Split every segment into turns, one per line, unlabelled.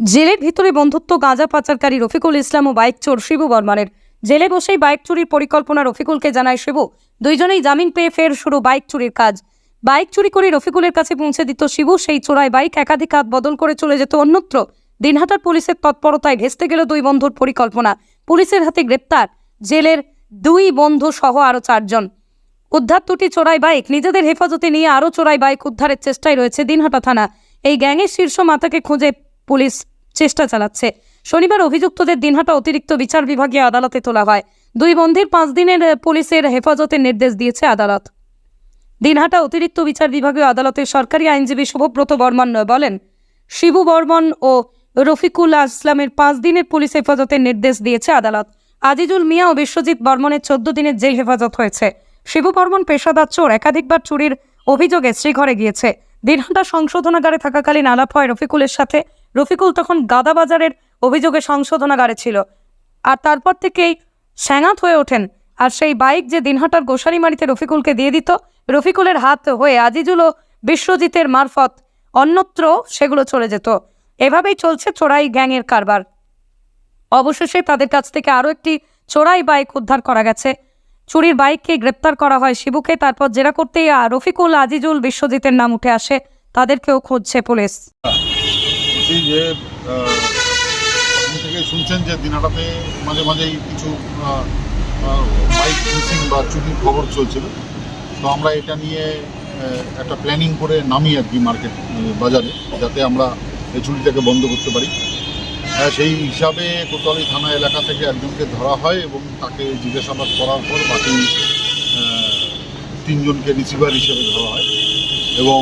জেলের ভিতরে বন্ধুত্ব গাঁজা পাচারকারী রফিকুল ইসলাম ও বাইক চোর শিবু বর্মানের। জেলে বসেই বাইক চুরির পরিকল্পনা রফিকুলকে জানায় শিবু। দুইজনেই জামিন পেয়ে ফের শুরু বাইক চুরির কাজ। বাইক চুরি করে রফিকুলের কাছে পৌঁছে দিত শিবু, সেই চোরাই বাইক একাধিক হাত বদল করে চলে যেত অন্যত্র। দিনহাটার পুলিশের তৎপরতায় ভেস্তে গেল দুই বন্ধুর পরিকল্পনা। পুলিশের হাতে গ্রেপ্তার। জেলের দুই বন্ধু সহ আরও চারজন। উদ্ধার দুটি চোরাই বাইক। নিজেদের হেফাজতে নিয়ে আরও চোরাই বাইক উদ্ধারের চেষ্টায় রয়েছে দিনহাটা থানা। এই গ্যাংয়ের শীর্ষ মাথাকে খুঁজে পুলিশ। চেষ্টা চালাচ্ছে। শনিবার অভিযুক্তদের দিনহাটা অতিরিক্ত বিচার বিভাগীয় আদালতে তোলা হয়। দুই বন্ধের পাঁচ দিনের পুলিশের হেফাজতের নির্দেশ দিয়েছে আদালত। দিনহাটা অতিরিক্ত বিচার বিভাগীয় আদালতের সরকারি আইনজীবী শুভব্রত বর্মন বলেন, শিবু বর্মন ও রফিকুল আসলামের পাঁচ দিনের পুলিশ হেফাজতের নির্দেশ দিয়েছে আদালত। আজিজুল মিয়া ও বিশ্বজিৎ বর্মনের চোদ্দ দিনের জেল হেফাজত হয়েছে। শিবু বর্মন পেশাদার চোর, একাধিকবার চুরির অভিযোগে শ্রীঘরে গিয়েছে। দিনহাটা সংশোধনাগারে থাকাকালীন আলাপ হয় রফিকুলের সাথে। রফিকুল তখন গাদাবাজারের অভিযোগে সংশোধনাগারে ছিল। আর তারপর থেকেই স্যাঙাত হয়ে ওঠেন। আর সেই বাইক যে দিনহাটার গোসারিমারিতে রফিকুলকে দিয়ে দিত, রফিকুলের হাত হয়ে আজিজুল ও বিশ্বজিতের মারফত অন্যত্র সেগুলো চলে যেত। এভাবেই চলছে চোরাই গ্যাংয়ের কারবার। অবশেষে তাদের কাছ থেকে আরও একটি চোরাই বাইক উদ্ধার করা গেছে। চুরির বাইককে গ্রেপ্তার করা হয় শিবুকে, তারপর জেরা করতেই রফিকুল, আজিজুল, বিশ্বজিতের নাম উঠে আসে। তাদেরকেও খুঁজছে পুলিশ।
বলছি যে থেকে শুনছেন যে দিনাটাতে মাঝে মাঝেই কিছু বাইক মিসিং বা চুরির খবর চলছিল, তো আমরা এটা নিয়ে একটা প্ল্যানিং করে নামি আর কি মার্কেট বাজারে, যাতে আমরা এই চুরিটাকে বন্ধ করতে পারি। সেই হিসাবে কোতোয়ালি থানা এলাকা থেকে একজনকে ধরা হয় এবং তাকে জিজ্ঞাসাবাদ করার পর বাকি তিনজনকে রিসিভার হিসেবে ধরা হয় এবং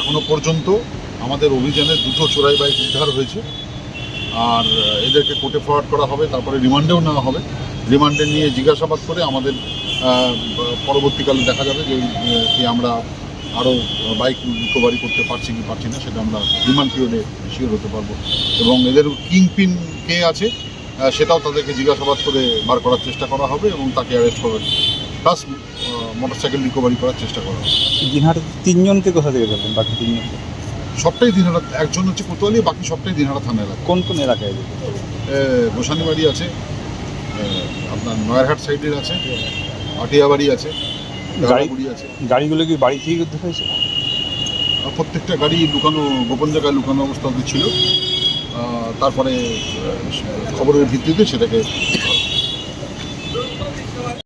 এখনও পর্যন্ত আমাদের অভিযানে দুটো চোরাই বাইক উদ্ধার হয়েছে। আর এদেরকে কোর্টে ফরওয়ার্ড করা হবে, তারপরে রিমান্ডেও নেওয়া হবে। রিমান্ডে নিয়ে জিজ্ঞাসাবাদ করে আমাদের পরবর্তীকালে দেখা যাবে যে কি আমরা আরও বাইক রিকভারি করতে পারছি কি পারছি না, সেটা আমরা রিমান্ড পিরিয়ডে শিওর হতে পারব। এবং এদের কিং পিন কে আছে সেটাও তাদেরকে জিজ্ঞাসাবাদ করে বার করার চেষ্টা করা হবে এবং তাকে অ্যারেস্ট করার প্লাস মোটরসাইকেল রিকভারি করার চেষ্টা করা হবে।
তিনজনকে কোথা থেকে পেলেন বাকি তিনজনকে?
সবটাই দিনহাটা একজন হচ্ছে কোতোয়ালি বাকি সবটাই দিনহাটা থানা এলাকা।
কোন কোন এলাকায়?
গোসানিবাড়ি আছে আপনার নয়ারহাট সাইডের আছে আটিয়াবাড়ি আছে গাড়িগুড়ি আছে।
গাড়িগুলো কি বাড়ি থেকে উদ্ধার হয়েছে?
প্রত্যেকটা গাড়ি লুকানো গোপন জায়গায় লুকানো অবস্থাতে ছিল। তারপরে খবরের ভিত্তিতে সেটাকে